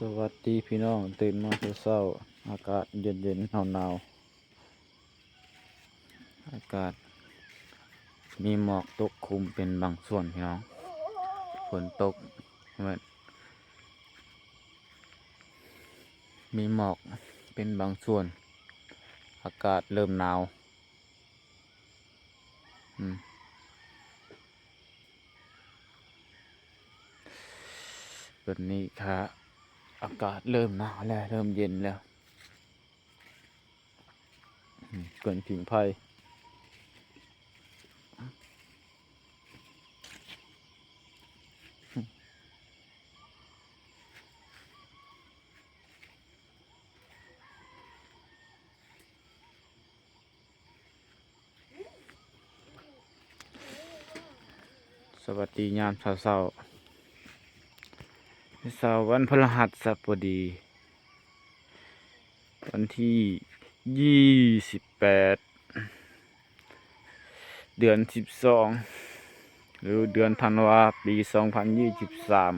สวัสดีพี่น้องตื่นมาเช้าอากาศเย็นเย็นหนาวหนาวๆอากาศ มีหมอกตกคุมเป็นบางส่วนพี่น้องฝนตกเหมือนมีหมอกเป็นบางส่วน อากาศเริ่มหนาวอืมแบบนี้ค่ะ อากาศเริ่มหนาวแล้ว เริ่มเย็นแล้วเกินผิงไพ่สวัสดียามเช้าๆ เช้าวันพฤหัสบดี วันที่ยี่สิบแปดเดือนสิบสองหรือเดือนธันวาปีสองพันยี่สิบสาม